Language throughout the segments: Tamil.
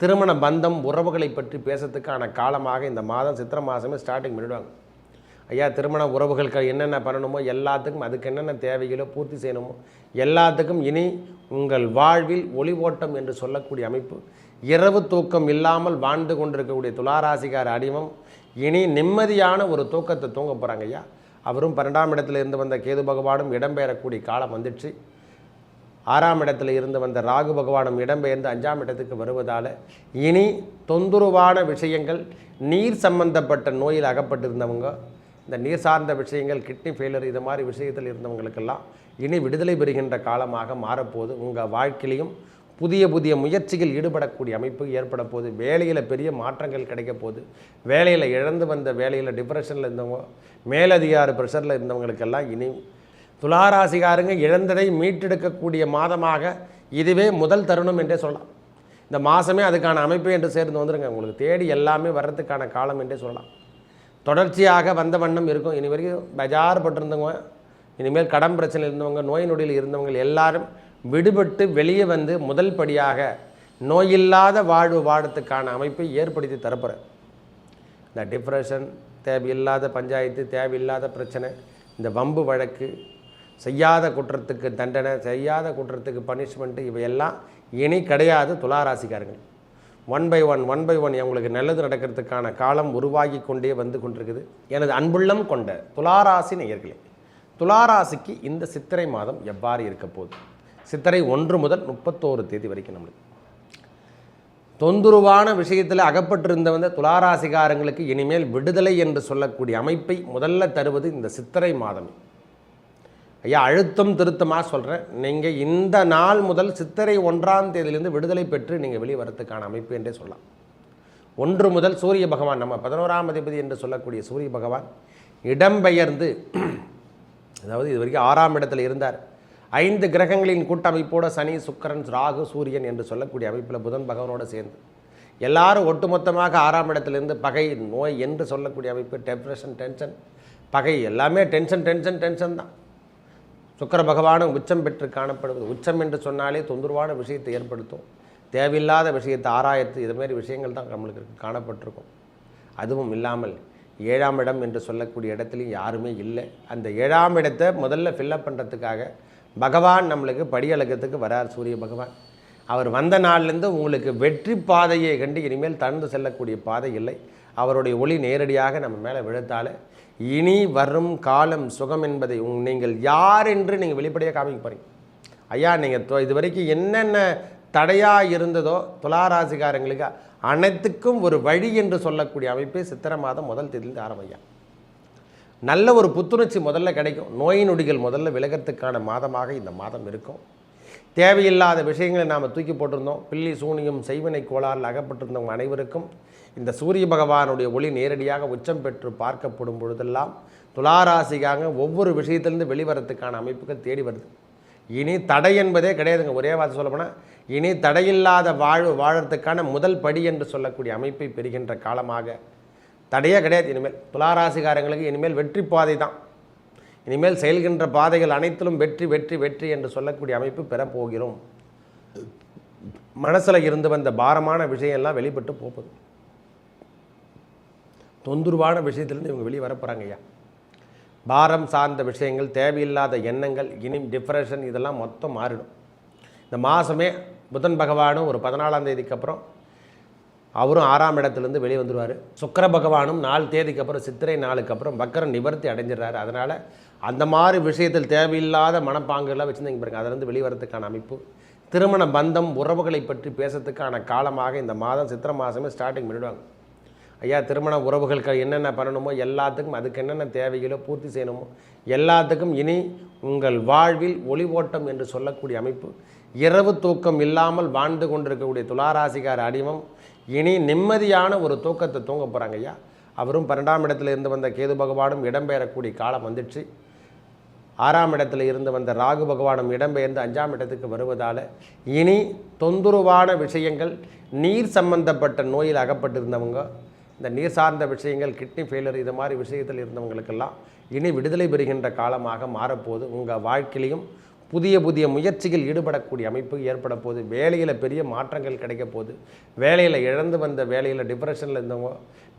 திருமண பந்தம் உறவுகளை பற்றி பேசுறதுக்கான காலமாக இந்த மாதம் சித்திரை மாதமே ஸ்டார்டிங் பண்ணிவிடுவாங்க ஐயா திருமண உறவுகளுக்கு என்னென்ன பண்ணணுமோ எல்லாத்துக்கும் அதுக்கு என்னென்ன தேவைகளோ பூர்த்தி செய்யணுமோ எல்லாத்துக்கும் இனி உங்கள் வாழ்வில் ஒளி ஓட்டம் என்று சொல்லக்கூடிய அமைப்பு இரவு தூக்கம் இல்லாமல் வாழ்ந்து கொண்டிருக்கக்கூடிய துளாராசிகார அடிமம் இனி நிம்மதியான ஒரு தூக்கத்தை தூங்க போகிறாங்க ஐயா. அவரும் பன்னெண்டாம் இடத்துல இருந்து வந்த கேது பகவானும் இடம்பெயரக்கூடிய காலம் வந்துடுச்சு. ஆறாம் இடத்துல இருந்து வந்த ராகு பகவானும் இடம்பெயர்ந்து அஞ்சாம் இடத்துக்கு வருவதால் இனி தொந்தரவான விஷயங்கள் நீர் சம்பந்தப்பட்ட நோயில் அகப்பட்டிருந்தவங்க இந்த நீர் சார்ந்த விஷயங்கள் கிட்னி ஃபெயிலர் இது மாதிரி விஷயத்தில் இருந்தவங்களுக்கெல்லாம் இனி விடுதலை பெறுகின்ற காலமாக மாறப்போகுது. உங்கள் வாழ்க்கையிலையும் புதிய புதிய முயற்சிகள் ஈடுபடக்கூடிய அமைப்பு ஏற்பட போகுது வேலையில் பெரிய மாற்றங்கள் கிடைக்க போகுது வேலையில் இழந்து வந்த வேலையில் டிப்ரெஷனில் இருந்தவங்க மேலதிகார ப்ரெஷரில் இருந்தவங்களுக்கெல்லாம் இனி துளாராசிகாரங்க இழந்ததை மீட்டெடுக்கக்கூடிய மாதமாக இதுவே முதல் தருணம் என்றே சொல்லலாம். இந்த மாதமே அதுக்கான அமைப்பு என்று சேர்ந்து வந்துருங்க. உங்களுக்கு தேடி எல்லாமே வர்றதுக்கான காலம் என்றே சொல்லலாம். தொடர்ச்சியாக வந்த வண்ணம் இருக்கும். இனி வரைக்கும் பஜார் பட்டிருந்தவங்க இனிமேல் கடன் பிரச்சனை இருந்தவங்க நோய் நொடியில் இருந்தவங்க எல்லாரும் விடுபட்டு வெளியே வந்து முதல் படியாக நோயில்லாத வாழ்வு வாழத்துக்கான அமைப்பை ஏற்படுத்தி தரப்புற இந்த டிப்ரெஷன் தேவையில்லாத பஞ்சாயத்து தேவையில்லாத பிரச்சனை இந்த வம்பு வழக்கு செய்யாத குற்றத்துக்கு தண்டனை செய்யாத குற்றத்துக்கு பனிஷ்மெண்ட்டு இவையெல்லாம் இனி கிடையாது துளாராசிக்காரங்கள் one by one one by one அவங்களுக்கு நல்லது நடக்கிறதுக்கான காலம் உருவாகி கொண்டே வந்து கொண்டிருக்குது. எனது அன்புள்ளம் கொண்ட துளாராசி நேயர்களே துளாராசிக்கு இந்த சித்திரை மாதம் எவ்வாறு இருக்க போகுது? சித்திரை ஒன்று முதல் முப்பத்தோரு தேதி வரைக்கும் நம்மளுக்கு. தொந்துருவான விஷயத்தில் அகப்பட்டிருந்த வந்த துளாராசிகாரங்களுக்கு இனிமேல் விடுதலை என்று சொல்லக்கூடிய அமைப்பை முதல்ல தருவது இந்த சித்திரை மாதமே. ஐயா அழுத்தம் திருத்தமாக சொல்கிறேன் நீங்கள் இந்த நாள் முதல் சித்திரை ஒன்றாம் தேதியிலிருந்து விடுதலை பெற்று நீங்கள் வெளிவரத்துக்கான அமைப்பு என்றே சொல்லலாம். ஒன்று முதல் சூரிய பகவான் நம்ம பதினோராம் அதிபதி என்று சொல்லக்கூடிய சூரிய பகவான் இடம்பெயர்ந்து அதாவது இது வரைக்கும் ஆறாம் இடத்துல இருந்தார். ஐந்து கிரகங்களின் கூட்டமைப்போட சனி சுக்கரன் ராகு சூரியன் என்று சொல்லக்கூடிய அமைப்பில் புதன் பகவனோடு சேர்ந்து. எல்லாரும் ஒட்டுமொத்தமாக ஆறாம் இடத்துலேருந்து பகை நோய் என்று சொல்லக்கூடிய அமைப்பு டெப்ரெஷன் டென்ஷன் பகை எல்லாமே டென்ஷன் டென்ஷன் டென்ஷன் தான். சுக்கர பகவானும் உச்சம் பெற்று காணப்படுவது. உச்சம் என்று சொன்னாலே தொந்தரவான விஷயத்தை ஏற்படுத்தும். தேவையில்லாத விஷயத்தை ஆராயத்து இதுமாரி விஷயங்கள் தான் நம்மளுக்கு காணப்பட்டிருக்கும். அதுவும் இல்லாமல் ஏழாம் இடம் என்று சொல்லக்கூடிய இடத்துலையும் யாருமே இல்லை. அந்த ஏழாம் இடத்தை முதல்ல ஃபில்லப் பண்ணுறதுக்காக பகவான் நம்மளுக்கு படியலகத்துக்கு வரார் சூரிய பகவான். அவர் வந்த நாள்லேருந்து உங்களுக்கு வெற்றி பாதையை கண்டு இனிமேல் தந்து செல்லக்கூடிய பாதை இல்லை. அவருடைய ஒளி நேரடியாக நம்ம மேலே விழுத்தால இனி வரும் காலம் சுகம் என்பதை உங் நீங்கள் யார் என்று நீங்கள் வெளிப்படையாக காமிக்க போகிறீங்க ஐயா நீங்கள் இது வரைக்கும் என்னென்ன தடையாக இருந்ததோ துளாராசிக்காரங்களுக்கு அனைத்துக்கும் ஒரு வழி என்று சொல்லக்கூடிய அமைப்பே சித்திரை மாதம் முதல் தேதியிலிருந்து ஆரம்பியா நல்ல ஒரு புத்துணர்ச்சி முதல்ல கிடைக்கும். நோய் நொடிகள் முதல்ல விலகிறதுக்கான மாதமாக இந்த மாதம் இருக்கும். தேவையில்லாத விஷயங்களை நாம் தூக்கி போட்டிருந்தோம். பில்லி சூனியம் செய்வினை கோளாறில் அகப்பட்டிருந்தவங்க அனைவருக்கும் இந்த சூரிய பகவானுடைய ஒளி நேரடியாக உச்சம் பெற்று பார்க்கப்படும் பொழுதெல்லாம் துளாராசிக்காக ஒவ்வொரு விஷயத்திலிருந்து வெளிவரத்துக்கான அமைப்புகள் தேடி வருது. இனி தடை என்பதே கிடையாதுங்க. ஒரே வார்த்தை சொல்ல போனால் இனி தடையில்லாத வாழ்வு வாழறதுக்கான முதல் படி என்று சொல்லக்கூடிய அமைப்பை பெறுகின்ற காலமாக. தடையே கிடையாது. இனிமேல் துளாராசிகாரங்களுக்கு இனிமேல் வெற்றி பாதை தான். இனிமேல் செயல்கின்ற பாதைகள் அனைத்திலும் வெற்றி வெற்றி வெற்றி என்று சொல்லக்கூடிய அமைப்பு பெறப்போகிறோம். மனசில் இருந்து வந்த பாரமான விஷயம்லாம் வெளிப்பட்டு போகுது. தொந்தரவான விஷயத்திலிருந்து இவங்க வெளியே வரப்போகிறாங்க ஐயா. பாரம் சார்ந்த விஷயங்கள் தேவையில்லாத எண்ணங்கள் இனி டிப்ரெஷன் இதெல்லாம் மொத்தம் மாறிடும். இந்த மாதமே புதன் பகவானும் ஒரு பதினாலாம் தேதிக்கு அப்புறம் அவரும் ஆறாம் இடத்துலேருந்து வெளியே வந்துடுவார் சுக்கர பகவானும் நாலு தேதிக்கு அப்புறம் சித்திரை நாளுக்கு அப்புறம் வக்கரம் நிவர்த்தி அடைஞ்சிடுறாரு. அதனால் அந்த மாதிரி விஷயத்தில் தேவையில்லாத மனப்பாங்குகளாக வச்சுருந்தீங்க பாருங்க. அதிலிருந்து வெளிவரத்துக்கான அமைப்பு திருமண பந்தம் உறவுகளை பற்றி பேசுறதுக்கான காலமாக இந்த மாதம் சித்திரை மாதமே ஸ்டார்டிங் பண்ணிடுவாங்க. ஐயா திருமண உறவுகளுக்கு என்னென்ன பண்ணணுமோ எல்லாத்துக்கும் அதுக்கு என்னென்ன தேவைகளோ பூர்த்தி செய்யணுமோ எல்லாத்துக்கும் இனி உங்கள் வாழ்வில் ஒளி ஓட்டம் என்று சொல்லக்கூடிய அமைப்பு. இரவு தூக்கம் இல்லாமல் வாழ்ந்து கொண்டிருக்கக்கூடிய துளாராசிகார அடிமம் இனி நிம்மதியான ஒரு தூக்கத்தை தூங்க போகிறாங்க ஐயா. அவரும் பன்னெண்டாம் இடத்துல இருந்து வந்த கேது பகவானும் இடம்பெயரக்கூடிய காலம் வந்துடுச்சு. ஆறாம் இடத்துல இருந்து வந்த ராகு பகவானும் இடம்பெயர்ந்து அஞ்சாம் இடத்துக்கு வருவதால் இனி தொந்தரவான விஷயங்கள் நீர் சம்பந்தப்பட்ட நோயில் அகப்பட்டிருந்தவங்க இந்த நீர் சார்ந்த விஷயங்கள் கிட்னி ஃபெயிலர் இது மாதிரி விஷயத்தில் இருந்தவங்களுக்கெல்லாம் இனி விடுதலை பெறுகின்ற காலமாக மாறப்போகுது. உங்கள் வாழ்க்கையிலையும் புதிய புதிய முயற்சிகள் ஈடுபடக்கூடிய அமைப்பு ஏற்பட போது வேலையில் பெரிய மாற்றங்கள் கிடைக்க போது வேலையில் இழந்து வந்த வேலையில் டிப்ரெஷனில் இருந்தவங்க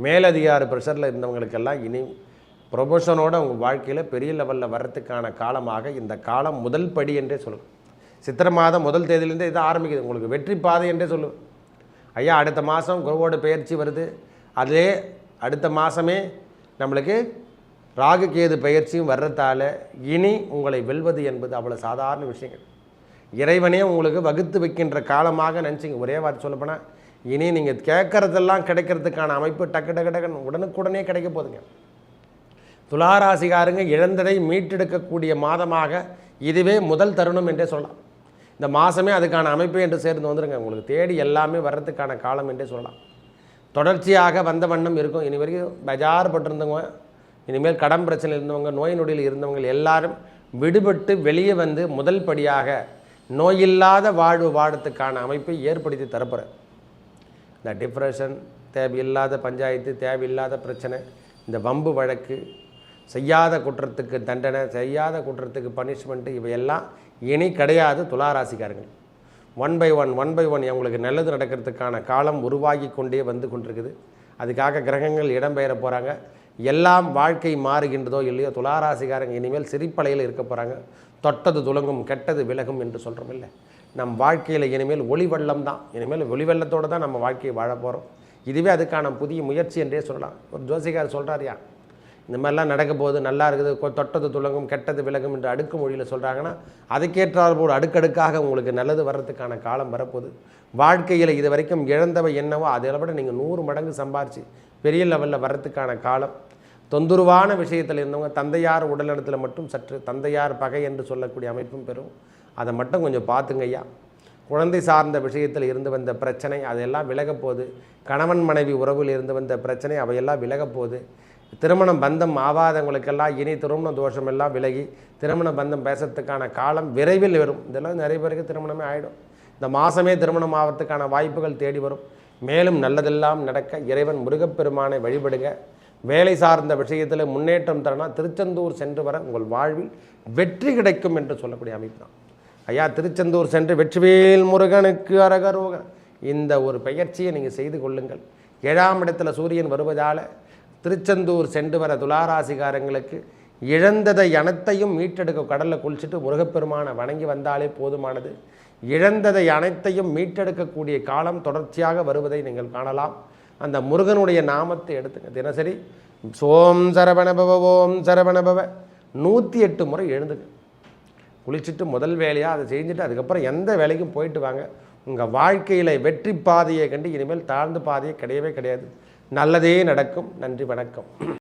மேலதிகார ப்ரெஷரில் இருந்தவங்களுக்கெல்லாம் இனி ப்ரொமோஷனோட உங்கள் வாழ்க்கையில் பெரிய லெவலில் வர்றதுக்கான காலமாக இந்த காலம் முதல் படி என்றே சொல்லுவேன். சித்திர மாதம் முதல் தேதியிலேருந்தே இதை ஆரம்பிக்குது. உங்களுக்கு வெற்றி பாதை என்றே சொல்லுவேன். ஐயா அடுத்த மாதம் குருவோட பயிற்சி வருது. அதே அடுத்த மாதமே நம்மளுக்கு ராகு கேது பெயர்ச்சியும் வர்றதால இனி உங்களை வெல்வது என்பது அவ்வளோ சாதாரண விஷயங்கள். இறைவனே உங்களுக்கு வகுத்து வைக்கின்ற காலமாக நினச்சிங்க. ஒரே வார்த்தை சொல்லப்போனால் இனி நீங்கள் கேட்குறதெல்லாம் கிடைக்கிறதுக்கான அமைப்பு டக்கு டக்கு டக்குன்னு உடனுக்குடனே கிடைக்க போகுதுங்க. துளாராசிகாரங்க இழந்ததை மீட்டெடுக்கக்கூடிய மாதமாக இதுவே முதல் தருணம் என்றே சொல்லலாம். இந்த மாதமே அதுக்கான அமைப்பு என்று சேர்ந்து வந்துருங்க. உங்களுக்கு தேடி எல்லாமே வர்றதுக்கான காலம் என்றே சொல்லலாம். தொடர்ச்சியாக வந்த வண்ணம் இருக்கும். இனி வரைக்கும் பஜார் பட்டிருந்தவங்க இனிமேல் கடன் பிரச்சனை இருந்தவங்க நோய் நொடியில் இருந்தவங்க எல்லாரும் விடுபட்டு வெளியே வந்து முதல் படியாக நோயில்லாத வாழ்வு வாழத்துக்கான அமைப்பை ஏற்படுத்தி தரப்புற இந்த டிப்ரெஷன் தேவையில்லாத பஞ்சாயத்து தேவையில்லாத பிரச்சனை இந்த வம்பு வழக்கு செய்யாத குற்றத்துக்கு தண்டனை செய்யாத குற்றத்துக்கு பனிஷ்மெண்ட்டு இவையெல்லாம் இனி கிடையாது துளாராசிக்காரங்கள் one by one one by one அவங்களுக்கு நல்லது நடக்கிறதுக்கான காலம் உருவாகி கொண்டே வந்து கொண்டிருக்குது. அதுக்காக கிரகங்கள் இடம்பெயர போகிறாங்க எல்லாம் வாழ்க்கை மாறுகின்றதோ இல்லையோ துளாராசிகாரங்க இனிமேல் சிரிப்பலையில் இருக்க போகிறாங்க தொட்டது துலங்கும் கெட்டது விலகும் என்று சொல்கிறோம் இல்லை. நம் வாழ்க்கையில் இனிமேல் ஒளி வெள்ளம் தான். இனிமேல் ஒளி வெள்ளத்தோடு தான் நம்ம வாழ்க்கையை வாழ போகிறோம் இதுவே அதுக்கான புதிய முயற்சி என்றே சொல்லலாம். ஒரு ஜோசிகார் சொல்கிறாரியா இந்த மாதிரிலாம் நடக்க போகுது நல்லா இருக்குது தொட்டது துலங்கும் கெட்டது விலகும் என்று அடுக்கு மொழியில் சொல்கிறாங்கன்னா அதுக்கேற்றால் போல் அடுக்கடுக்காக உங்களுக்கு நல்லது வர்றதுக்கான காலம் வரப்போகுது. வாழ்க்கையில் இது வரைக்கும் இழந்தவை என்னவோ அதை விட நீங்கள் நூறு மடங்கு சம்பாரிச்சு பெரிய லெவலில் வர்றதுக்கான காலம். தொந்தரவான விஷயத்தில் இருந்தவங்க தந்தையார் உடல்நலத்தில் மட்டும் சற்று தந்தையார் பகை என்று சொல்லக்கூடிய அமைப்பும் பெறும். அதை மட்டும் கொஞ்சம் பார்த்துங்க ஐயா. குழந்தை சார்ந்த விஷயத்தில் இருந்து வந்த பிரச்சனை அதையெல்லாம் விலகப்போகுது கணவன் மனைவி உறவில் இருந்து வந்த பிரச்சனை அவையெல்லாம் விலகப்போகுது திருமணம் பந்தம் ஆவாதவங்களுக்கெல்லாம் இனி திருமண தோஷம் எல்லாம் விலகி திருமண பந்தம் பேசுறதுக்கான காலம் விரைவில் வரும். இதெல்லாம் நிறைய பேருக்கு திருமணமே ஆகிடும் இந்த மாதமே திருமணம் ஆகிறதுக்கான வாய்ப்புகள் தேடி வரும். மேலும் நல்லதெல்லாம் நடக்க இறைவன் முருகப்பெருமானை வழிபடுங்க. வேலை சார்ந்த விஷயத்தில் முன்னேற்றம் தரனா திருச்செந்தூர் சென்று வர உங்கள் வாழ்வில் வெற்றி கிடைக்கும் என்று சொல்லக்கூடிய அமைப்பு தான். ஐயா திருச்செந்தூர் சென்று வெற்றிவேல் முருகனுக்கு அரகரோக. இந்த ஒரு பயிற்சியை நீங்கள் செய்து கொள்ளுங்கள். ஏழாம் இடத்துல சூரியன் வருவதால் திருச்செந்தூர் சென்று வர துளாராசிகாரங்களுக்கு இழந்ததை அனைத்தையும் மீட்டெடுக்க கடலில் குளிச்சுட்டு முருகப்பெருமானை வணங்கி வந்தாலே போதுமானது. இழந்ததை அனைத்தையும் மீட்டெடுக்கக்கூடிய காலம் தொடர்ச்சியாக வருவதை நீங்கள் காணலாம். அந்த முருகனுடைய நாமத்தை எடுத்துங்க. தினசரி சோம் சரவணபவ ஓம் சரவணபவ. நூற்றி எட்டு முறை எழுந்துங்க. குளிச்சுட்டு முதல் வேலையாக அதை செஞ்சுட்டு அதுக்கப்புறம் எந்த வேலைக்கும் போயிட்டு வாங்க. உங்கள் வாழ்க்கையில் வெற்றி பாதையை கண்டு இனிமேல் தாழ்ந்து பாதையே கிடையவே கிடையாது. நல்லதே நடக்கும். நன்றி வணக்கம்.